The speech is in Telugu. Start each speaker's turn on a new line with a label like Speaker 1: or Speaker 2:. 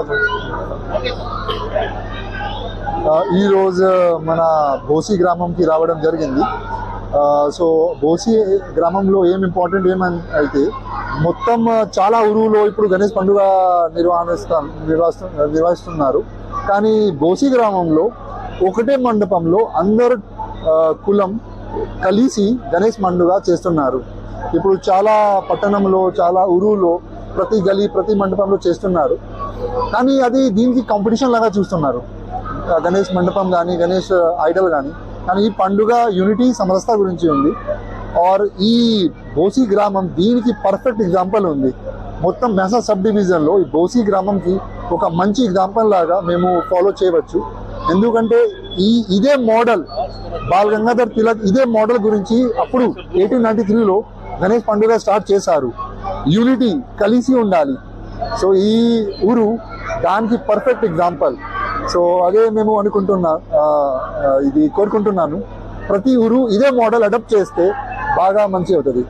Speaker 1: అదే ఈరోజు మన బోసి గ్రామంకి రావడం జరిగింది. సో బోసి గ్రామంలో ఏం ఇంపార్టెంట్ ఏమని అయితే మొత్తం చాలా ఊరులో ఇప్పుడు గణేష్ పండుగ నిర్వహిస్తా నిర్వహిస్తు నిర్వహిస్తున్నారు. కానీ బోసి గ్రామంలో ఒకటే మండపంలో అందరు కులం కలిసి గణేష్ పండుగ చేస్తున్నారు. ఇప్పుడు చాలా పట్టణంలో చాలా ఊరులో ప్రతి గలీ ప్రతి మండపంలో చేస్తున్నారు. కానీ అది దీనికి కాంపిటీషన్ లాగా చూస్తున్నారు. గణేష్ మండపం కానీ గణేష్ ఐడల్ కానీ కానీ ఈ పండుగ యూనిటీ సమరస్థ గురించి ఉంది. ఆర్ ఈ బోసి గ్రామం దీనికి పర్ఫెక్ట్ ఎగ్జాంపుల్ ఉంది. మొత్తం మెసా సబ్ డివిజన్లో ఈ బోసి గ్రామంకి ఒక మంచి ఎగ్జాంపుల్ లాగా మేము ఫాలో చేయవచ్చు. ఎందుకంటే ఈ ఇదే మోడల్ బాల్ గంగాధర్ తిలక్ ఇదే మోడల్ గురించి అప్పుడు ఎయిటీన్ నైన్టీ త్రీలో గణేష్ పండుగ స్టార్ట్ చేశారు. యూనిటీ కలిసి ఉండాలి. సో ఈ ఊరు దానికి పర్ఫెక్ట్ ఎగ్జాంపుల్ సో అదే మేము అనుకుంటున్నా ఇది కోరుకుంటున్నాను. ప్రతి ఊరు ఇదే మోడల్ అడాప్ట్ చేస్తే బాగా మంచి అవుతుంది.